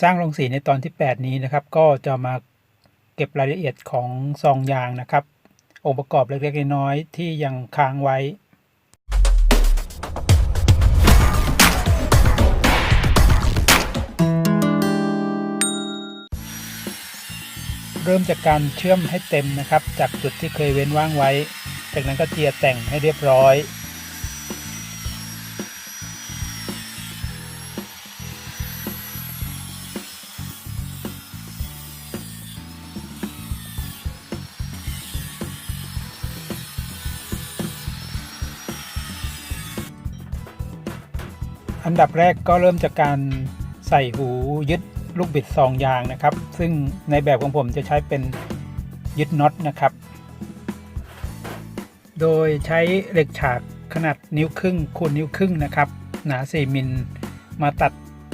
สร้างโรงสีในตอนที่ 8 นี้นะครับ ก็จะมาเก็บรายละเอียดของซองยางนะครับ องค์ประกอบเล็กๆน้อยๆที่ยังค้างไว้เริ่มจากการเชื่อมให้เต็มนะครับ จากจุดที่เคยเว้นว่างไว้ จากนั้นก็เจียแต่งให้เรียบร้อย อันดับแรกก็เริ่มจากการใส่หูยึดลูกบิดซองยางนะครับ ซึ่งในแบบของผมจะใช้เป็นยึดน็อตนะครับ โดยใช้เหล็กฉากขนาดนิ้วครึ่งคูณนิ้วครึ่งนะครับ หนา 4 มิลมาตัด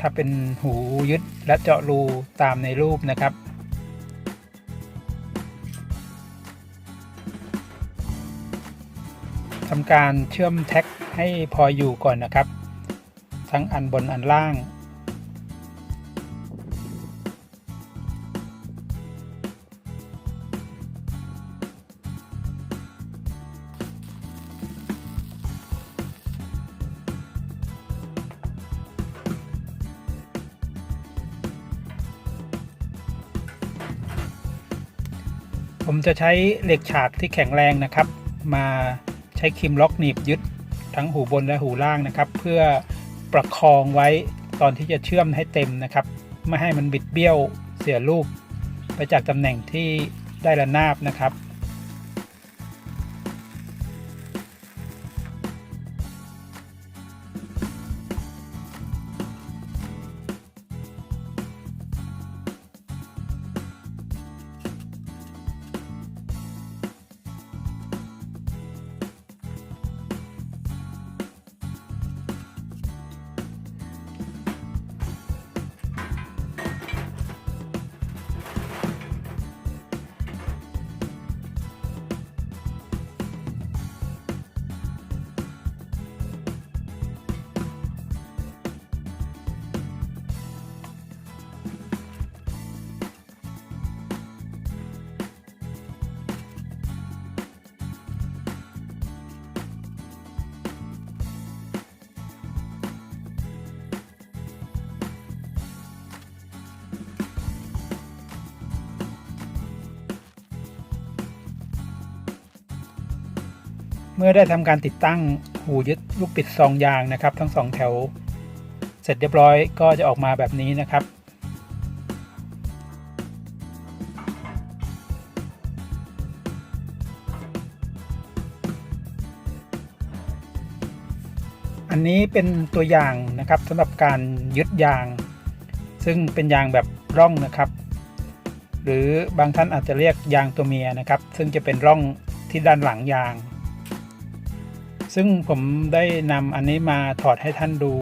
ถ้าเป็นหูยึดและเจาะรูตามในรูปนะครับทำการเชื่อมแท็กให้พออยู่ก่อนนะครับ ทั้งอันบนอันล่าง ผมจะใช้เหล็กฉากที่แข็งแรงนะครับ มาใช้ครีมล็อกหนีบยึดทั้งหูบนและหูล่างนะครับ เพื่อ ประคองไว้ตอนที่จะเชื่อมให้เต็มนะครับ ไม่ให้มันบิดเบี้ยวเสียรูปไปจากตำแหน่งที่ได้ระนาบนะครับ เมื่อได้ทำการติดตั้งหูยึดลูกปิดซองยางนะครับ ทั้งสองแถว เสร็จเรียบร้อยก็จะออกมาแบบนี้นะครับ อันนี้เป็นตัวอย่างนะครับสำหรับการยึดยาง ซึ่งเป็นยางแบบร่องนะครับ หรือบางท่านอาจจะเรียกยางตัวเมียนะครับ ซึ่งจะเป็นร่องที่ด้านหลังยาง ซึ่งผมได้นำอันนี้มาถอดให้ท่านดู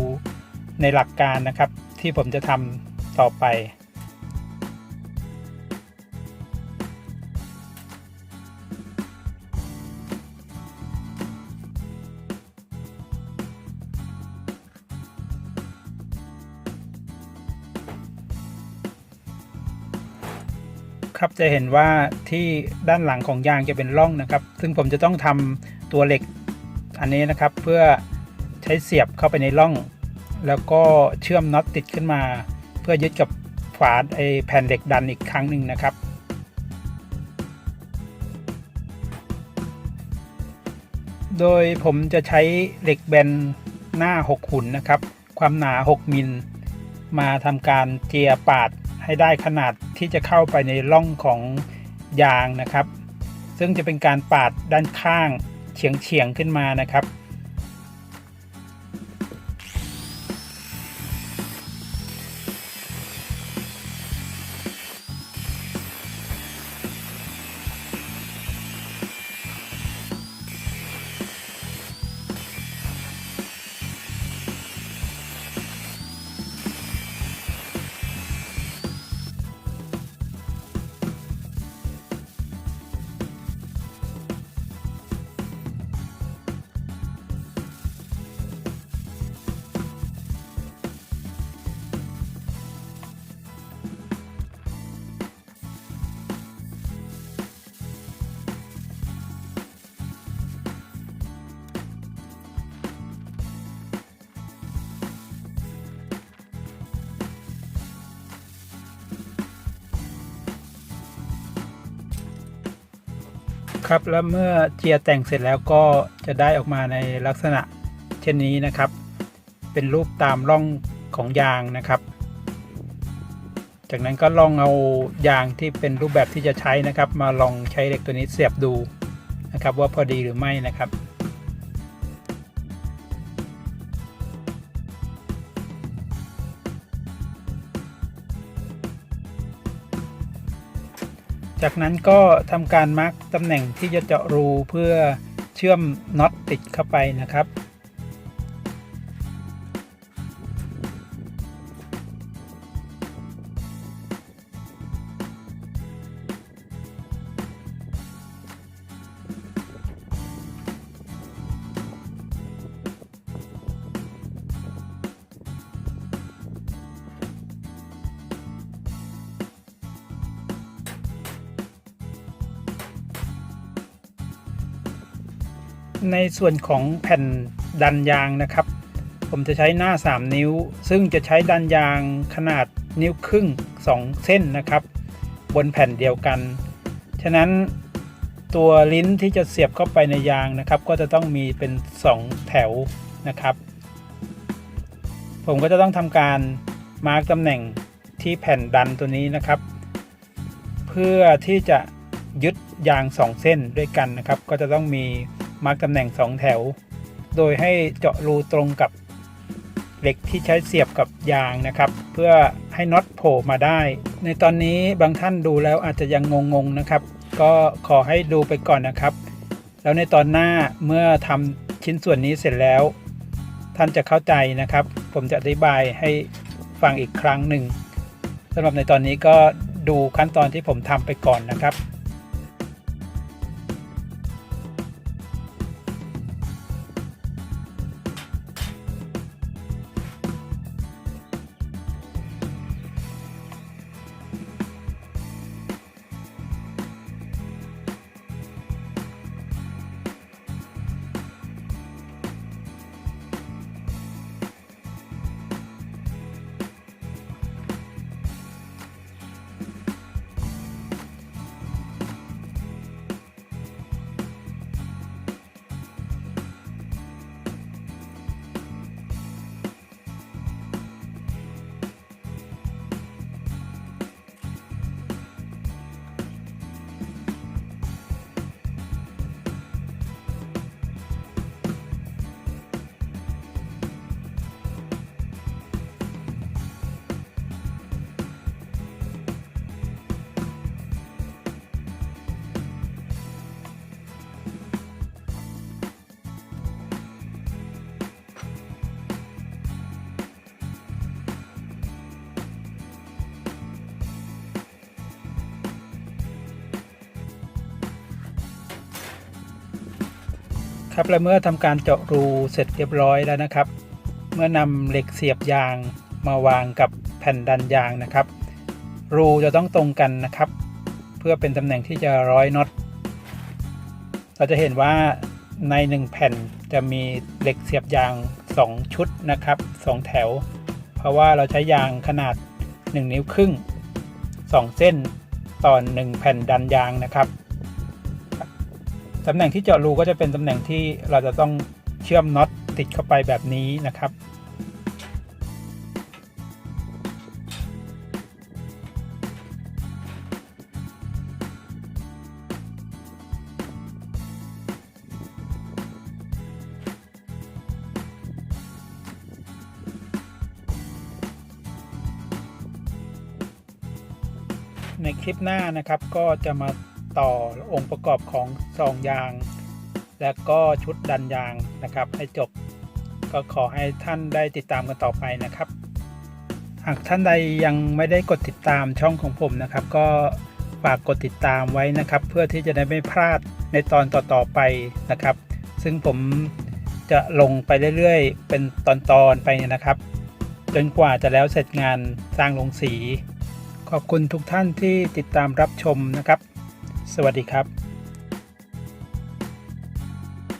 ในหลักการนะครับ ที่ผมจะทำต่อไป ครับจะเห็นว่าที่ด้านหลังของยางจะเป็นร่องนะครับ ซึ่งผมจะต้องทำตัวเหล็ก อันนี้นะครับเพื่อใช้เสียบเข้าไปในร่อง แล้วก็เชื่อมน็อตติดขึ้นมา เพื่อยึดกับฝาไอแผ่นเหล็กดันอีกครั้งหนึ่งนะครับ โดยผมจะใช้เหล็กแบนหน้า 6 หุ่นนะครับ ความหนา 6 มิล มาทำการเจียปาดให้ได้ขนาดที่จะเข้าไปในร่องของยางนะครับ ซึ่งจะเป็นการปาดด้านข้าง เฉียงเฉียงๆขึ้นมานะครับ ครับแล้วเมื่อเจียแต่งเสร็จแล้วก็จะได้ออกมาในลักษณะเช่นนี้นะครับ เป็นรูปตามร่องของยางนะครับ จากนั้นก็ลองเอายางที่เป็นรูปแบบที่จะใช้นะครับ มาลองใช้เหล็กตัวนี้เสียบดูนะครับ ว่าพอดีหรือไม่นะครับ จากนั้นก็ทำการมาร์กตำแหน่งที่จะเจาะรูเพื่อเชื่อมน็อตติดเข้าไปนะครับ ในส่วนของแผ่นดันยางนะครับ ผมจะใช้หน้า 3 นิ้ว ซึ่งจะใช้ดันยางขนาดนิ้วครึ่ง 2 เส้นนะครับ บนแผ่นเดียวกัน ฉะนั้นตัวลิ้นที่จะเสียบเข้าไปในยางนะครับ ก็จะต้องมีเป็น 2 แถวนะครับ ผมก็จะต้องทำการมาร์กตำแหน่งที่แผ่นดันตัวนี้นะครับ เพื่อที่จะยึดยาง 2 เส้นด้วยกันนะครับ ก็จะต้องมี มาร์กตำแหน่ง 2 แถว โดยให้เจาะรูตรงกับเหล็กที่ใช้เสียบกับยางนะครับ เพื่อให้น็อตโผล่มาได้ ในตอนนี้บางท่านดูแล้วอาจจะยังงงๆนะครับ ก็ขอให้ดูไปก่อนนะครับ แล้วในตอนหน้าเมื่อทำชิ้นส่วนนี้เสร็จแล้ว ท่านจะเข้าใจนะครับ ผมจะอธิบายให้ฟังอีกครั้งหนึ่งสำหรับในตอนนี้ก็ดูขั้นตอนที่ผมทำไปก่อนนะครับ ครับและเมื่อทำการเจาะรูเสร็จเรียบร้อยแล้วนะครับ เมื่อนำเหล็กเสียบยางมาวางกับแผ่นดันยางนะครับ รูจะต้องตรงกันนะครับ เพื่อเป็นตำแหน่งที่จะร้อยน็อตเราจะเห็นว่าใน 1 แผ่นจะมีเหล็กเสียบยาง 2 ชุดนะครับ 2 แถว เพราะว่าเราใช้ยางขนาด 1 นิ้วครึ่ง 2 เส้นต่อ 1 แผ่นดันยางนะครับ ตำแหน่งที่เจาะรูก็จะเป็นตำแหน่งที่เราจะต้องเชื่อมน็อตติดเข้าไปแบบนี้นะครับ ในคลิปหน้านะครับก็จะมา ต่อองค์ประกอบของซองยาง และก็ชุดดันยางนะครับ ให้จบก็ขอให้ท่านได้ติดตามกันต่อไปนะครับ หากท่านใดยังไม่ได้กดติดตามช่องของผมนะครับ ก็ฝากกดติดตามไว้นะครับ เพื่อที่จะได้ไม่พลาดในตอนต่อๆไปนะครับ ซึ่งผมจะลงไปเรื่อยๆ เป็นตอนๆไปนะครับ จนกว่าจะแล้วเสร็จงานสร้างลงสี ขอบคุณทุกท่านที่ติดตามรับชมนะครับ สวัสดีครับ